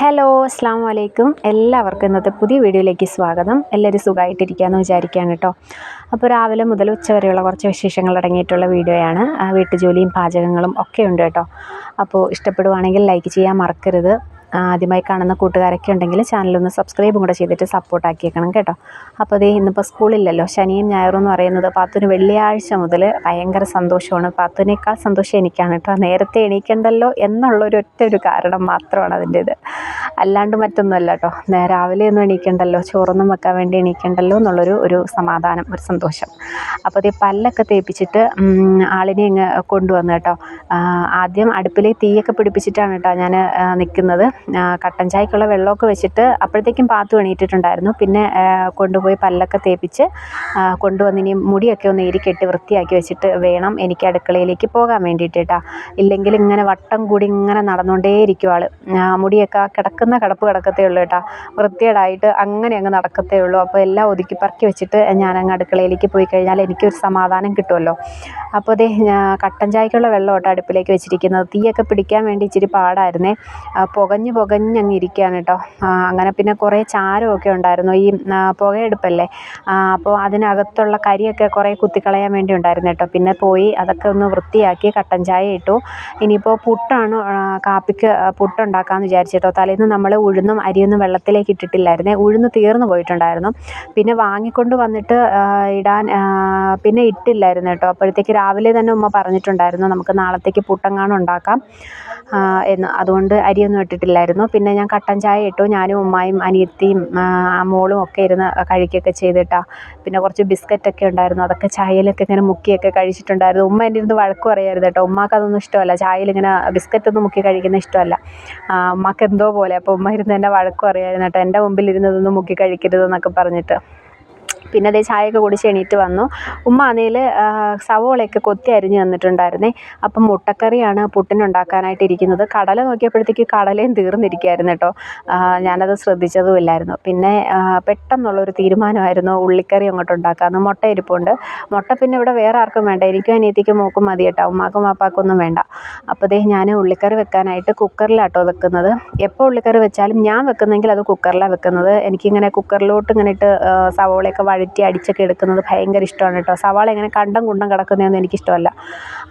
Hello അസ്സാം വലൈക്കും എല്ലാവർക്കും ഇന്നത്തെ പുതിയ വീഡിയോയിലേക്ക് സ്വാഗതം. എല്ലാവരും സുഖമായിട്ടിരിക്കുകയെന്ന് വിചാരിക്കുകയാണ് കേട്ടോ. അപ്പോൾ രാവിലെ മുതൽ ഉച്ചവരെയുള്ള കുറച്ച് വിശേഷങ്ങൾ അടങ്ങിയിട്ടുള്ള വീഡിയോയാണ്. വീട്ടുജോലിയും പാചകങ്ങളും ഒക്കെ ഉണ്ട് കേട്ടോ. അപ്പോൾ ഇഷ്ടപ്പെടുവാണെങ്കിൽ ലൈക്ക് ചെയ്യാൻ മറക്കരുത്. ആദ്യമായി കാണുന്ന കൂട്ടുകാരൊക്കെ ഉണ്ടെങ്കിൽ ചാനലൊന്ന് സബ്സ്ക്രൈബും കൂടെ ചെയ്തിട്ട് സപ്പോർട്ടാക്കിയേക്കണം കേട്ടോ. അപ്പോൾ അതേ ഇന്നിപ്പോൾ സ്കൂളില്ലല്ലോ ശനിയും ഞായറും എന്ന് പറയുന്നത് പാത്തുന് വെള്ളിയാഴ്ച മുതൽ ഭയങ്കര സന്തോഷമാണ്. പാത്തുനേക്കാൾ സന്തോഷം എനിക്കാണ് കേട്ടോ. നേരത്തെ എണീക്കണ്ടല്ലോ എന്നുള്ളൊരു ഒറ്റ ഒരു കാരണം മാത്രമാണ് അതിന്റേത്. അല്ലാണ്ട് മറ്റൊന്നുമല്ല കേട്ടോ. രാവിലെ ഒന്നും എണീക്കണ്ടല്ലോ. ചോറൊന്നും വെക്കാൻ വേണ്ടി എണീക്കണ്ടല്ലോ എന്നുള്ളൊരു ഒരു സമാധാനം ഒരു സന്തോഷം. അപ്പോൾ അതേ പല്ലൊക്കെ തേപ്പിച്ചിട്ട് ആളിനെ ഇങ്ങ് കൊണ്ടുവന്നു കേട്ടോ. ആദ്യം അടുപ്പിലെ തീയൊക്കെ പിടിപ്പിച്ചിട്ടാണ് കേട്ടോ ഞാൻ നിൽക്കുന്നത് കട്ടൻ ചായക്കുള്ള വെള്ളമൊക്കെ വെച്ചിട്ട് അപ്പോഴത്തേക്കും പാത്തു എണീറ്റിട്ടുണ്ടായിരുന്നു. പിന്നെ കൊണ്ടുപോയി പല്ലൊക്കെ തേപ്പിച്ച് കൊണ്ടുവന്ന് ഇനി മുടിയൊക്കെ ഒന്ന് ഇരിക്കെട്ടി വൃത്തിയാക്കി വെച്ചിട്ട് വേണം എനിക്ക് അടുക്കളയിലേക്ക് പോകാൻ വേണ്ടിയിട്ട് കേട്ടോ ഇല്ലെങ്കിൽ ഇങ്ങനെ വട്ടം കൂടി ഇങ്ങനെ നടന്നുകൊണ്ടേ ഇരിക്കും ആൾ മുടിയൊക്കെ കിടക്കുന്ന കിടപ്പ് കിടക്കത്തേ ഉള്ളൂ കേട്ടോ വൃത്തികേടായിട്ട് അങ്ങനെ അങ്ങ് നടക്കത്തേ ഉള്ളൂ. അപ്പോൾ എല്ലാം ഒതുക്കി പറക്കി വെച്ചിട്ട് ഞാൻ അങ്ങ് അടുക്കളയിലേക്ക് പോയി കഴിഞ്ഞാൽ എനിക്കൊരു സമാധാനം കിട്ടുമല്ലോ അപ്പോൾ അതേ കട്ടൻ ചായക്കുള്ള വെള്ളം കേട്ടോ അടുപ്പിലേക്ക് വെച്ചിരിക്കുന്നത്. തീയൊക്കെ പിടിക്കാൻ വേണ്ടി ഇച്ചിരി പാടായിരുന്നേ. പുകഞ്ഞ് പുകഞ്ഞ് പൊകഞ്ഞങ്ങിരിക്കുകയാണ് കേട്ടോ. അങ്ങനെ പിന്നെ കുറേ ചാരമൊക്കെ ഉണ്ടായിരുന്നു. ഈ പുകയെടുപ്പല്ലേ? അപ്പോൾ അതിനകത്തുള്ള കരിയൊക്കെ കുറേ കുത്തിക്കളയാൻ വേണ്ടി ഉണ്ടായിരുന്നു കേട്ടോ. പിന്നെ പോയി അതൊക്കെ ഒന്ന് വൃത്തിയാക്കി കട്ടൻ ചായ ഇട്ടു. ഇനിയിപ്പോൾ പുട്ടാണ് കാപ്പിക്ക് പുട്ടുണ്ടാക്കാമെന്ന് വിചാരിച്ചു കേട്ടോ. തലേന്ന് നമ്മൾ ഉഴുന്നും അരിയൊന്നും വെള്ളത്തിലേക്ക് ഇട്ടിട്ടില്ലായിരുന്നേ. ഉഴുന്ന് തീർന്നു പോയിട്ടുണ്ടായിരുന്നു. പിന്നെ വാങ്ങിക്കൊണ്ട് വന്നിട്ട് ഇടാൻ പിന്നെ ഇട്ടില്ലായിരുന്നു കേട്ടോ. അപ്പോഴത്തേക്ക് രാവിലെ തന്നെ ഉമ്മ പറഞ്ഞിട്ടുണ്ടായിരുന്നു നമുക്ക് നാളത്തേക്ക് പുട്ടങ്ങാണ് ഉണ്ടാക്കാം. എന്ന്. അതുകൊണ്ട് അരിയൊന്നും ഇട്ടിട്ടില്ലായിരുന്നു പിന്നെ ഞാൻ കട്ടൻ ചായ ഇട്ടു. ഞാനും ഉമ്മായും അനിയത്തിയും മോളും ഒക്കെ ഇരുന്ന് കഴിക്കുകയൊക്കെ ചെയ്തിട്ടാ. പിന്നെ കുറച്ച് ബിസ്ക്കറ്റൊക്കെ ഉണ്ടായിരുന്നു. അതൊക്കെ ചായയിലൊക്കെ ഇങ്ങനെ മുക്കിയൊക്കെ കഴിച്ചിട്ടുണ്ടായിരുന്നു. ഉമ്മ എന്റെ ഇരുന്ന് വഴക്ക് പറയായിരുന്നു കേട്ടോ. ഉമ്മാക്ക് അതൊന്നും ഇഷ്ടമല്ല. ചായയിൽ ഇങ്ങനെ ബിസ്ക്കറ്റൊന്നും മുക്കി കഴിക്കുന്ന ഇഷ്ടമല്ല. ഉമ്മാക്ക് എന്തോ പോലെ. അപ്പോൾ ഉമ്മ ഇരുന്ന് എന്നെ വഴക്ക് പറയായിരുന്നു കേട്ടോ. എന്റെ മുമ്പിൽ ഇരുന്ന് ഇതൊന്നും മുക്കി കഴിക്കരുതെന്നൊക്കെ പറഞ്ഞിട്ട്. പിന്നെ അതേ ചായയൊക്കെ കുടിച്ച് എണീറ്റ് വന്നു. ഉമ്മ ആണെങ്കിൽ സവോളയൊക്കെ കൊത്തി അരിഞ്ഞ് തന്നിട്ടുണ്ടായിരുന്നേ. അപ്പം മുട്ടക്കറിയാണ് പുട്ടിനുണ്ടാക്കാനായിട്ട് ഇരിക്കുന്നത്. കടല നോക്കിയപ്പോഴത്തേക്ക് കടലയും തീർന്നിരിക്കുകയായിരുന്നു കേട്ടോ. ഞാനത് ശ്രദ്ധിച്ചതുമില്ലായിരുന്നു പിന്നെ പെട്ടെന്നുള്ളൊരു തീരുമാനമായിരുന്നു ഉള്ളിക്കറി അങ്ങോട്ട് ഉണ്ടാക്കാമെന്ന് മുട്ട ഇരിപ്പുണ്ട്. മുട്ട പിന്നെ ഇവിടെ വേറെ ആർക്കും വേണ്ട. എനിക്കും അനിയത്തിക്കും മൂക്കും മതി കേട്ടോ. ഉമ്മാക്കും ഒന്നും വേണ്ട. അപ്പോൾ ദേ ഞാൻ ഉള്ളിക്കറി വെക്കാനായിട്ട് കുക്കറിലാട്ടോ വെക്കുന്നത്. എപ്പോൾ ഉള്ളിക്കറി വെച്ചാലും ഞാൻ വെക്കുന്നെങ്കിൽ അത് കുക്കറിലാണ് വെക്കുന്നത്. എനിക്കിങ്ങനെ കുക്കറിലോട്ട് ഇങ്ങനെ ഇട്ട് സവോളയൊക്കെ വഴറ്റി അടിച്ചൊക്കെ എടുക്കുന്നത് ഭയങ്കര ഇഷ്ടമാണ് കേട്ടോ. സവാള ഇങ്ങനെ കണ്ടം കുണ്ടം കിടക്കുന്നതൊന്നും എനിക്കിഷ്ടമല്ല.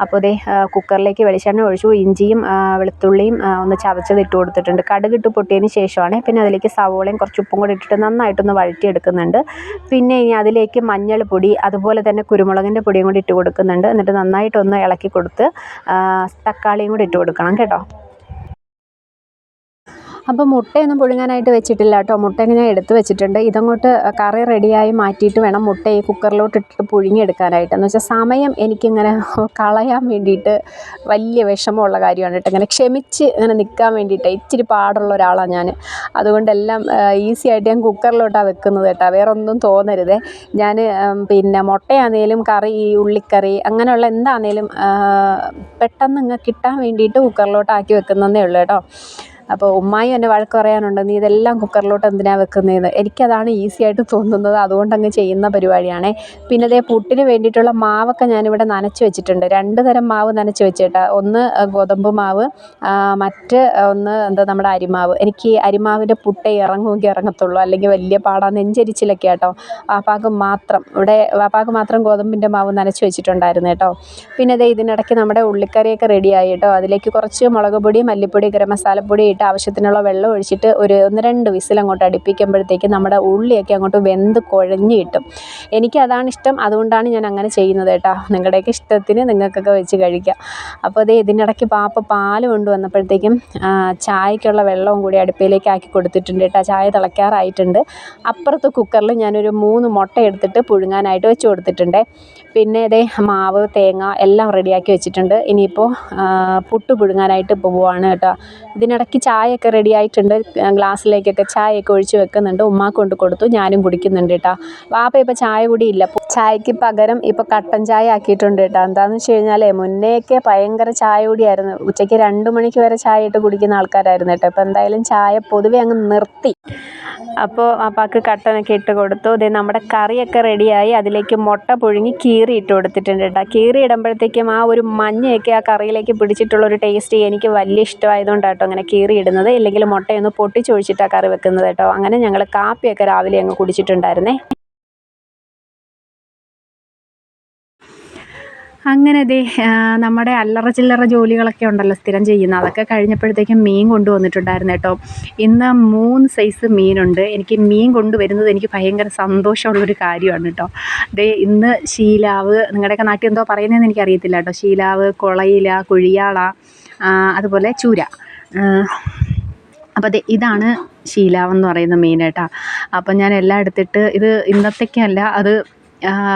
അപ്പോൾ ദേ കുക്കറിലേക്ക് വെളിച്ചെണ്ണ ഒഴിച്ചു ഇഞ്ചിയും വെളുത്തുള്ളിയും ഒന്ന് ചതച്ചത് ഇട്ട് കൊടുത്തിട്ടുണ്ട്. കടുകിട്ട് പൊട്ടിയതിന് ശേഷമാണ് പിന്നെ അതിലേക്ക് സവോളയും കുറച്ച് ഉപ്പും കൂടി ഇട്ടിട്ട് നന്നായിട്ടൊന്ന് വഴറ്റി വഴറ്റിയെടുക്കുന്നുണ്ട്. പിന്നെ ഇനി അതിലേക്ക് മഞ്ഞൾ പൊടി അതുപോലെ തന്നെ കുരുമുളകിന്റെ പൊടിയും കൂടി ഇട്ട് കൊടുക്കുന്നുണ്ട്. എന്നിട്ട് നന്നായിട്ടൊന്ന് ഇളക്കി കൊടുത്ത് തക്കാളിയും കൂടി ഇട്ട് കൊടുക്കണം കേട്ടോ. അപ്പോൾ മുട്ടയൊന്നും പുഴുങ്ങാനായിട്ട് വെച്ചിട്ടില്ല കേട്ടോ. മുട്ട ഇങ്ങനെ എടുത്ത് വെച്ചിട്ടുണ്ട്. ഇതങ്ങോട്ട് കറി റെഡിയായി മാറ്റിയിട്ട് വേണം മുട്ട ഈ കുക്കറിലോട്ട് ഇട്ടിട്ട് പുഴുങ്ങിയെടുക്കാനായിട്ട്. എന്ന് വെച്ചാൽ സമയം എനിക്കിങ്ങനെ കളയാൻ വേണ്ടിയിട്ട് വലിയ വിഷമമുള്ള കാര്യമാണ് കേട്ടോ. ഇങ്ങനെ ക്ഷമിച്ച് ഇങ്ങനെ നിൽക്കാൻ വേണ്ടിയിട്ട് ഇച്ചിരി പാടുള്ള ഒരാളാണ് ഞാൻ അതുകൊണ്ടെല്ലാം ഈസി ആയിട്ട് ഞാൻ കുക്കറിലോട്ടാണ് വെക്കുന്നത് കേട്ടോ. വേറെ ഒന്നും തോന്നരുതേ ഞാൻ പിന്നെ മുട്ടയാണെങ്കിലും കറി ഉള്ളിക്കറി അങ്ങനെയുള്ള എന്താണെങ്കിലും പെട്ടെന്ന് ഇങ്ങനെ കിട്ടാൻ വേണ്ടിയിട്ട് കുക്കറിലോട്ടാക്കി വെക്കുന്നതേ ഉള്ളൂ കേട്ടോ. അപ്പോൾ ഉമ്മായി എന്നെ വഴക്ക് പറയാനുണ്ട് നീ ഇതെല്ലാം കുക്കറിലോട്ട് എന്തിനാണ് വെക്കുന്നതെന്ന്? എനിക്കതാണ് ഈസി ആയിട്ട് തോന്നുന്നത്. അതുകൊണ്ട് അങ്ങ് ചെയ്യുന്ന പരിപാടിയാണേ. പിന്നെ അതേ പുട്ടിന് വേണ്ടിയിട്ടുള്ള മാവൊക്കെ ഞാനിവിടെ നനച്ച് വെച്ചിട്ടുണ്ട്. രണ്ട് തരം മാവ് നനച്ച് വെച്ചേട്ടാ. ഒന്ന് ഗോതമ്പ് മാവ് മറ്റ് ഒന്ന് എന്താ നമ്മുടെ അരിമാവ്. എനിക്ക് അരിമാവിന്റെ പുട്ടേ ഇറങ്ങുമെങ്കിൽ ഇറങ്ങത്തുള്ളൂ. അല്ലെങ്കിൽ വലിയ പാടാ നെഞ്ചരിച്ചിലൊക്കെ കേട്ടോ വാപ്പാക്ക് മാത്രം ഇവിടെ വാപ്പാക്ക് മാത്രം ഗോതമ്പിന്റെ മാവ് നനച്ച് വെച്ചിട്ടുണ്ടായിരുന്നു കേട്ടോ. പിന്നെ അതേ ഇതിനിടയ്ക്ക് നമ്മുടെ ഉള്ളിക്കറിയൊക്കെ റെഡിയായി കേട്ടോ. അതിലേക്ക് കുറച്ച് മുളക് പൊടി മല്ലിപ്പൊടി ഗരം മസാലപ്പൊടി ഇട്ട് ആവശ്യത്തിനുള്ള വെള്ളം ഒഴിച്ചിട്ട് ഒരു ഒന്ന് രണ്ട് വിസിൽ അങ്ങോട്ട് അടുപ്പിക്കുമ്പോഴത്തേക്ക് നമ്മുടെ ഉള്ളിയൊക്കെ അങ്ങോട്ട് വെന്ത് കുഴഞ്ഞ് കിട്ടും. എനിക്ക് അതാണ് ഇഷ്ടം. അതുകൊണ്ടാണ് ഞാൻ അങ്ങനെ ചെയ്യുന്നത് കേട്ടോ. നിങ്ങളുടെയൊക്കെ ഇഷ്ടത്തിന് നിങ്ങൾക്കൊക്കെ വെച്ച് കഴിക്കാം. അപ്പോൾ അതേ ഇതിനിടയ്ക്ക് പാപ്പ പാൽ കൊണ്ടുവന്നപ്പോഴത്തേക്കും ചായക്കുള്ള വെള്ളവും കൂടി അടുപ്പിലേക്ക് ആക്കി കൊടുത്തിട്ടുണ്ട് കേട്ടോ. ചായ തിളയ്ക്കാറായിട്ടുണ്ട്. അപ്പുറത്ത് കുക്കറിൽ ഞാനൊരു മൂന്ന് മുട്ട എടുത്തിട്ട് പുഴുങ്ങാനായിട്ട് വെച്ച് കൊടുത്തിട്ടുണ്ട്. പിന്നെ ഇതേ മാവ് തേങ്ങ എല്ലാം റെഡിയാക്കി വെച്ചിട്ടുണ്ട്. ഇനിയിപ്പോൾ പുട്ട് പുഴുങ്ങാനായിട്ട് പോവുകയാണ് കേട്ടോ. ഇതിനിടയ്ക്ക് ചായയൊക്കെ റെഡി ആയിട്ടുണ്ട്. ഗ്ലാസ്സിലേക്കൊക്കെ ചായയൊക്കെ ഒഴിച്ച് വെക്കുന്നുണ്ട്. ഉമ്മാക്ക് കൊണ്ട് കൊടുത്തു. ഞാനും കുടിക്കുന്നുണ്ട് കേട്ടോ. വാപ്പ ഇപ്പോൾ ചായ കുടിയില്ല. ചായക്ക് പകരം ഇപ്പോൾ കട്ടൻ ചായ ആക്കിയിട്ടുണ്ട് കേട്ടോ. എന്താന്ന് വെച്ച് കഴിഞ്ഞാൽ മുന്നേയൊക്കെ ഭയങ്കര ചായ കുടിയായിരുന്നു. ഉച്ചയ്ക്ക് രണ്ട് മണിക്ക് വരെ ചായ ഇട്ട് കുടിക്കുന്ന ആൾക്കാരായിരുന്നു കേട്ടോ. ഇപ്പോൾ എന്തായാലും ചായ പൊതുവെ അങ്ങ് നിർത്തി. അപ്പോൾ അപ്പാക്ക് കട്ടനൊക്കെ ഇട്ട് കൊടുത്തു. ദേ നമ്മുടെ കറിയൊക്കെ റെഡിയായി. അതിലേക്ക് മുട്ട പുഴുങ്ങി കീറി ഇട്ട് കൊടുത്തിട്ടുണ്ട് കേട്ടോ. കീറി ഇടുമ്പോഴത്തേക്കും ആ ഒരു മഞ്ഞയൊക്കെ ആ കറിയിലേക്ക് പിടിച്ചിട്ടുള്ള ഒരു ടേസ്റ്റ് എനിക്ക് വലിയ ഇഷ്ടമായതുകൊണ്ടാണ് കേട്ടോ അങ്ങനെ കീറി ഇടുന്നത്. ഇല്ലെങ്കിൽ മുട്ടയൊന്ന് പൊട്ടിച്ചൊഴിച്ചിട്ടാണ് കറി വെക്കുന്നത് കേട്ടോ. അങ്ങനെ ഞങ്ങൾ കാപ്പിയൊക്കെ രാവിലെ അങ്ങ് കുടിച്ചിട്ടുണ്ടായിരുന്നേ. അങ്ങനെ ദേ നമ്മുടെ അല്ലറ ചില്ലറ ജോലികളൊക്കെ ഉണ്ടല്ലോ സ്ഥിരം ചെയ്യുന്ന. അതൊക്കെ കഴിഞ്ഞപ്പോഴത്തേക്കും മീൻ കൊണ്ടുവന്നിട്ടുണ്ടായിരുന്നു കേട്ടോ. ഇന്ന് മൂന്ന് സൈസ് മീനുണ്ട്. എനിക്ക് മീൻ കൊണ്ടുവരുന്നത് എനിക്ക് ഭയങ്കര സന്തോഷമുള്ളൊരു കാര്യമാണ് കേട്ടോ. ദേ ഇന്ന് ശീലാവ് നിങ്ങളുടെയൊക്കെ നാട്ടിൽ എന്തോ പറയുന്നതെന്ന് എനിക്കറിയത്തില്ല കേട്ടോ. ശീലാവ് കൊളയില കുഴിയാള അതുപോലെ ചൂര. ആ, അപ്പോൾ അതെ ഇതാണ് ശീലാവെന്ന് പറയുന്ന മീൻ അപ്പം ഞാൻ എല്ലാം എടുത്തിട്ട് ഇത് ഇന്നത്തേക്കല്ല അത്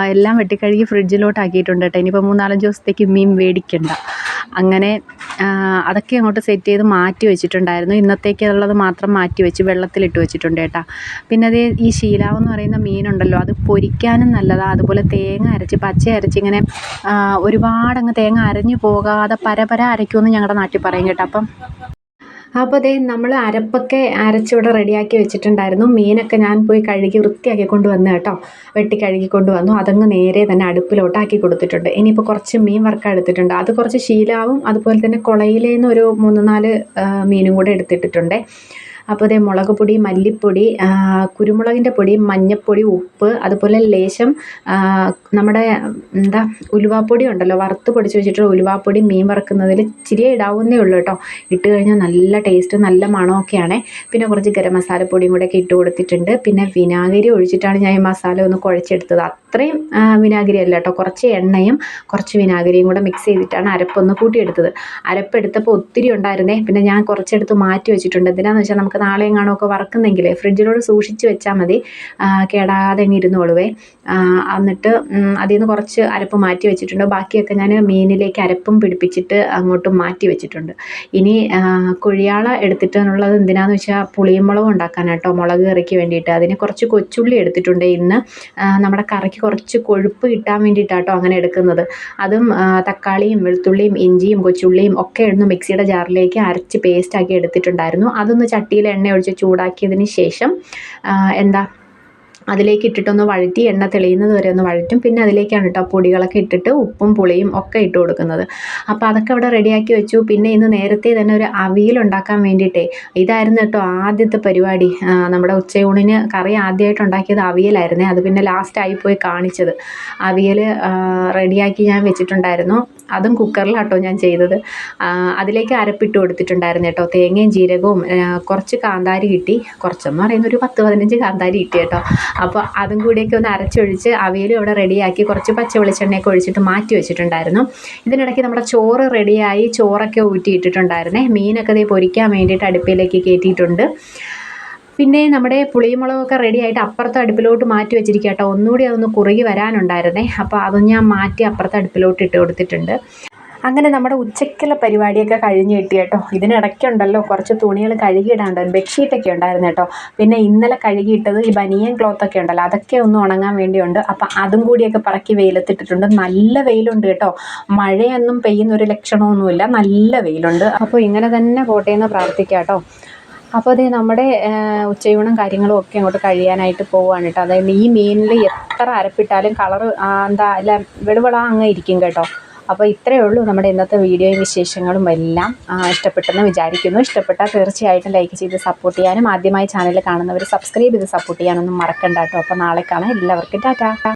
എല്ലാം വെട്ടിക്കഴുകി ഫ്രിഡ്ജിലോട്ട് ആക്കിയിട്ടുണ്ട് കേട്ടോ. ഇനിയിപ്പോൾ മൂന്നാലഞ്ച് ദിവസത്തേക്ക് മീൻ മേടിക്കണ്ട അങ്ങനെ അതൊക്കെ അങ്ങോട്ട് സെറ്റ് ചെയ്ത് മാറ്റി വെച്ചിട്ടുണ്ടായിരുന്നു. ഇന്നത്തേക്കുള്ളത് മാത്രം മാറ്റി വെച്ച് വെള്ളത്തിലിട്ട് വെച്ചിട്ടുണ്ട് കേട്ടോ. പിന്നെ അത് ഈ ശീലാവ് എന്ന് പറയുന്ന മീനുണ്ടല്ലോ അത് പൊരിക്കാനും നല്ലതാണ് അതുപോലെ തേങ്ങ അരച്ച് പച്ച അരച്ച് ഇങ്ങനെ ഒരുപാടങ്ങ് തേങ്ങ അരഞ്ഞു പോകാതെ പരപര അരയ്ക്കുമെന്ന് ഞങ്ങളുടെ നാട്ടിൽ പറയും കേട്ടോ. അപ്പം അപ്പോൾ അതേ നമ്മൾ അരപ്പൊക്കെ അരച്ചിവിടെ റെഡിയാക്കി വെച്ചിട്ടുണ്ടായിരുന്നു. മീനൊക്കെ ഞാൻ പോയി കഴുകി വൃത്തിയാക്കി കൊണ്ടുവന്നു കേട്ടോ. വെട്ടി കഴുകി കൊണ്ടുവന്നു. അതങ്ങ് നേരെ തന്നെ അടുപ്പിലോട്ടാക്കി കൊടുത്തിട്ടുണ്ട്. ഇനിയിപ്പോൾ കുറച്ച് മീൻ വറുക്കാൻ എടുത്തിട്ടുണ്ട്. അത് കുറച്ച് ശീലാവും. അതുപോലെ തന്നെ കുളയിലേന്ന് ഒരു മൂന്ന് നാല് മീനും കൂടെ എടുത്തിട്ടിട്ടുണ്ട്. അപ്പോൾ അതേ മുളക് പൊടി മല്ലിപ്പൊടി കുരുമുളകിന്റെ പൊടി മഞ്ഞൾപ്പൊടി ഉപ്പ് അതുപോലെ ലേശം നമ്മുടെ എന്താ ഉലുവാപ്പൊടി ഉണ്ടല്ലോ വറുത്ത് പൊടിച്ച് വെച്ചിട്ടുള്ള ഉലുവാപ്പൊടി മീൻ വറുക്കുന്നതിൽ ഇച്ചിരിയേ ഇടാവുന്നേ ഉള്ളൂ കേട്ടോ. ഇട്ട് കഴിഞ്ഞാൽ നല്ല ടേസ്റ്റ് നല്ല മണമൊക്കെയാണ്. പിന്നെ കുറച്ച് ഗരം മസാലപ്പൊടിയും കൂടെ ഒക്കെ ഇട്ട് കൊടുത്തിട്ടുണ്ട്. പിന്നെ വിനാഗിരി ഒഴിച്ചിട്ടാണ് ഞാൻ ഈ മസാല ഒന്ന് കുഴച്ചെടുത്തത്. അത്രയും വിനാഗിരി അല്ല കേട്ടോ കുറച്ച് എണ്ണയും കുറച്ച് വിനാഗിരിയും കൂടെ മിക്സ് ചെയ്തിട്ടാണ് അരപ്പൊന്ന് കൂട്ടിയെടുത്തത്. അരപ്പെടുത്തപ്പോൾ ഒത്തിരി ഉണ്ടായിരുന്നേ. പിന്നെ ഞാൻ കുറച്ചെടുത്ത് മാറ്റി വെച്ചിട്ടുണ്ട്. എന്തിനാന്ന് വെച്ചാൽ നമുക്ക് നാളെയും കാണുമൊക്കെ വറക്കുന്നെങ്കിൽ ഫ്രിഡ്ജിലോട് സൂക്ഷിച്ച് വെച്ചാൽ മതി. കേടാതെ അങ്ങ് ഇരുന്നോളുവേ എന്നിട്ട് അതിൽ നിന്ന് കുറച്ച് അരപ്പ് മാറ്റി വെച്ചിട്ടുണ്ട്. ബാക്കിയൊക്കെ ഞാൻ മീനിലേക്ക് അരപ്പും പിടിപ്പിച്ചിട്ട് അങ്ങോട്ടും മാറ്റി വെച്ചിട്ടുണ്ട്. ഇനി കുഴിയാള എടുത്തിട്ടുള്ളത് എന്തിനാന്ന് വെച്ചാൽ പുളിയമ്പളവും ഉണ്ടാക്കാനാട്ടോ. മുളക് കറിക്ക് വേണ്ടിയിട്ട്. അതിന് കുറച്ച് കൊച്ചുള്ളി എടുത്തിട്ടുണ്ട് ഇന്ന്. നമ്മുടെ കറിക്ക് കുറച്ച് കൊഴുപ്പ് കിട്ടാൻ വേണ്ടിയിട്ടാട്ടോ അങ്ങനെ എടുക്കുന്നത്. അതും തക്കാളിയും വെളുത്തുള്ളിയും ഇഞ്ചിയും കൊച്ചുള്ളിയും ഒക്കെ ഇടുന്നു മിക്സിയുടെ ജാറിലേക്ക് അരച്ച് പേസ്റ്റാക്കി എടുത്തിട്ടുണ്ടായിരുന്നു. അതൊന്ന് ചട്ടിയിൽ എണ്ണ ഒഴിച്ച് ചൂടാക്കിയതിന് ശേഷം എന്താ അതിലേക്ക് ഇട്ടിട്ടൊന്ന് വഴറ്റി എണ്ണ തെളിയുന്നത് വരെ ഒന്ന് വഴറ്റും. പിന്നെ അതിലേക്കാണ് കേട്ടോ പൊടികളൊക്കെ ഇട്ടിട്ട് ഉപ്പും പുളിയും ഒക്കെ ഇട്ട് കൊടുക്കുന്നത്. അപ്പോൾ അതൊക്കെ അവിടെ റെഡിയാക്കി വെച്ചു. പിന്നെ ഇന്ന് നേരത്തെ തന്നെ ഒരു അവിയൽ ഉണ്ടാക്കാൻ വേണ്ടിയിട്ടേ ഇതായിരുന്നു കേട്ടോ ആദ്യത്തെ പരിപാടി. നമ്മുടെ ഉച്ചയൂണിന് കറി ആദ്യമായിട്ട് ഉണ്ടാക്കിയത് അവിയലായിരുന്നേ. അത് പിന്നെ ലാസ്റ്റായി പോയി കാണിച്ചത്. അവിയൽ റെഡിയാക്കി ഞാൻ വെച്ചിട്ടുണ്ടായിരുന്നു. അതും കുക്കറിലാട്ടോ ഞാൻ ചെയ്തത്. അതിലേക്ക് അരപ്പിട്ട് കൊടുത്തിട്ടുണ്ടായിരുന്നു കേട്ടോ തേങ്ങയും ജീരകവും കുറച്ച് കാന്താരി കിട്ടി. കുറച്ചെന്ന് പറയുന്ന ഒരു പത്ത് പതിനഞ്ച് കാന്താരി കിട്ടി കേട്ടോ അപ്പോൾ അതും കൂടിയൊക്കെ ഒന്ന് അരച്ചൊഴിച്ച് അവിയലും ഇവിടെ റെഡിയാക്കി കുറച്ച് പച്ച വെളിച്ചെണ്ണയൊക്കെ ഒഴിച്ചിട്ട് മാറ്റി വെച്ചിട്ടുണ്ടായിരുന്നു. ഇതിനിടയ്ക്ക് നമ്മുടെ ചോറ് റെഡിയായി ചോറൊക്കെ ഊറ്റിയിട്ടിട്ടുണ്ടായിരുന്നേ മീനൊക്കെ ഇതേ പൊരിക്കാൻ വേണ്ടിയിട്ട് അടുപ്പിലേക്ക് കയറ്റിയിട്ടുണ്ട്. പിന്നെ നമ്മുടെ പുളിമുളകൊക്കെ റെഡി ആയിട്ട് അപ്പുറത്തെ അടുപ്പിലോട്ട് മാറ്റി വെച്ചിരിക്കുക കേട്ടോ ഒന്നുകൂടി അതൊന്ന് കുറുകി വരാനുണ്ടായിരുന്നേ. അപ്പോൾ അത് ഞാൻ മാറ്റി അപ്പുറത്തെ അടുപ്പിലോട്ട് ഇട്ട് കൊടുത്തിട്ടുണ്ട്. അങ്ങനെ നമ്മുടെ ഉച്ചയ്ക്കുള്ള പരിപാടിയൊക്കെ കഴിഞ്ഞ് കിട്ടി കേട്ടോ. ഇതിനിടയ്ക്കുണ്ടല്ലോ കുറച്ച് തുണികൾ കഴുകിയിടാണ്ടായിരുന്നു ബെഡ്ഷീറ്റൊക്കെ ഉണ്ടായിരുന്നു കേട്ടോ. പിന്നെ ഇന്നലെ കഴുകിയിട്ടത് ഈ ബനിയൻ ക്ലോത്തൊക്കെ ഉണ്ടല്ലോ അതൊക്കെ ഒന്ന് ഉണങ്ങാൻ വേണ്ടിയുണ്ട്. അപ്പം അതും കൂടിയൊക്കെ പറക്കി വെയിലത്തിട്ടിട്ടുണ്ട്. നല്ല വെയിലുണ്ട് കേട്ടോ. മഴയൊന്നും പെയ്യുന്ന ഒരു ലക്ഷണമൊന്നുമില്ല. നല്ല വെയിലുണ്ട്. അപ്പോൾ ഇങ്ങനെ തന്നെ പോട്ടെ എന്ന് പ്രാർത്ഥിക്കാം കേട്ടോ. അപ്പോൾ അതേ നമ്മുടെ ഉച്ചയൂണും കാര്യങ്ങളും ഒക്കെ അങ്ങോട്ട് കഴിയാനായിട്ട് പോവാണ് കേട്ടോ. അതായത് ഈ മീനിൽ എത്ര അരപ്പിട്ടാലും കളറ് എന്താ അല്ല വെളുവള അങ്ങ് ഇരിക്കും കേട്ടോ. അപ്പോൾ ഇത്രയേ ഉള്ളൂ നമ്മുടെ ഇന്നത്തെ വീഡിയോയും വിശേഷങ്ങളും എല്ലാം. ഇഷ്ടപ്പെട്ടെന്ന് വിചാരിക്കുന്നു. ഇഷ്ടപ്പെട്ടാൽ തീർച്ചയായിട്ടും ലൈക്ക് ചെയ്ത് സപ്പോർട്ട് ചെയ്യാനും ആദ്യമായി ചാനൽ കാണുന്നവർ സബ്സ്ക്രൈബ് ചെയ്ത് സപ്പോർട്ട് ചെയ്യാനൊന്നും മറക്കണ്ട കേട്ടോ. അപ്പോൾ നാളെ കാണാം. എല്ലാവർക്കും ടാറ്റാ.